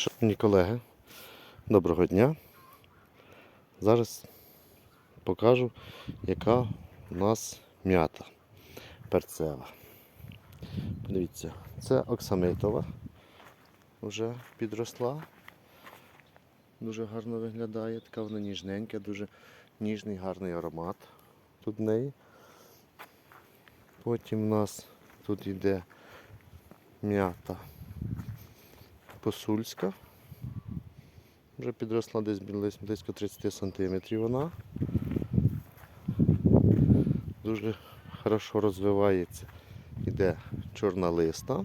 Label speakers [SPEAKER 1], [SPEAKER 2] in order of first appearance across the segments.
[SPEAKER 1] Шановні колеги, доброго дня. Зараз покажу, яка у нас м'ята перцева. Подивіться, це оксамитова, вже підросла. Дуже гарно виглядає, така вона ніжненька, дуже ніжний, гарний аромат тут в неї. Потім у нас тут йде м'ята посульська. Вже підросла десь близько 30 см вона. Дуже хорошо розвивається. Іде чорна листа.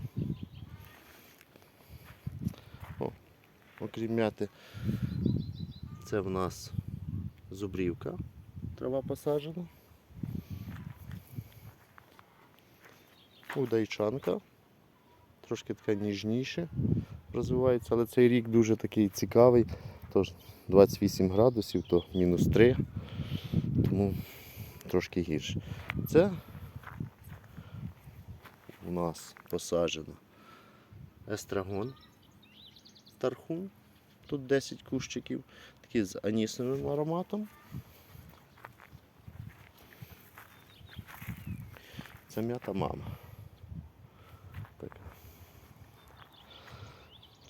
[SPEAKER 1] О, окрім м'яти, це в нас зубрівка, трава посаджена. Удайчанка. Трошки така ніжніше розвивається, але цей рік дуже такий цікавий. Тож 28 градусів, то мінус 3, тому трошки гірше. Це у нас посаджено естрагон, тархун. Тут 10 кущиків, такі з анісовим ароматом. Це м'ята мама.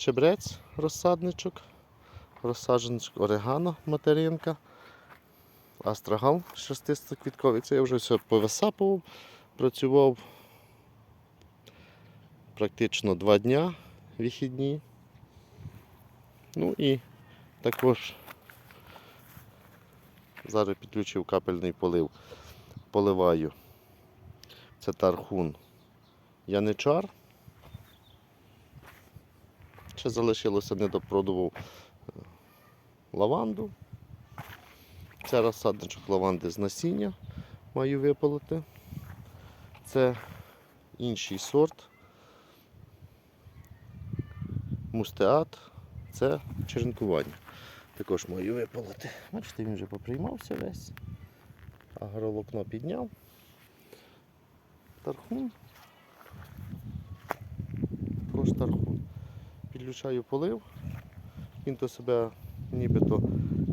[SPEAKER 1] Чебрець, розсадничок, розсадженичок орегано, материнка, астрагал шестистоквітковий. Це я вже все повисапував, працював практично два дня вихідні. Ну і також зараз підключив капельний полив, поливаю. Це тархун яничар. Ще залишилося недопродував е, лаванду. Це розсадничок лаванди з насіння маю випалити. Це інший сорт. Мустеат. Це черенкування. Також маю випалити. Бачите, він вже поприймався весь. Агролокно підняв. Тархун. Також тархун підключаю полив. Він то себе нібито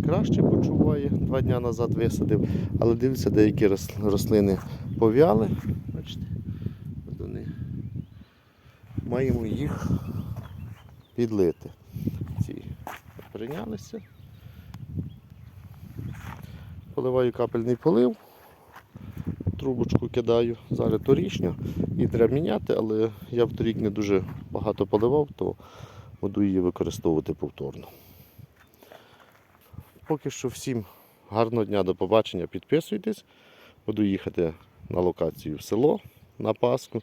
[SPEAKER 1] краще почуває. Два дні назад висадив, але дивіться, деякі рослини пов'яли. Бачите, вони. Маємо їх підлити. Ці прийнялися. Поливаю капельний полив, трубочку кидаю. Зараз торічня, її треба міняти, але я в торік не дуже багато поливав, то буду її використовувати повторно. Поки що всім гарного дня, до побачення, підписуйтесь. Буду їхати на локацію в село на Пасху.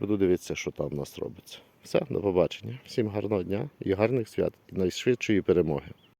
[SPEAKER 1] Буду дивитися, що там у нас робиться. Все, до побачення. Всім гарного дня і гарних свят і найшвидшої перемоги.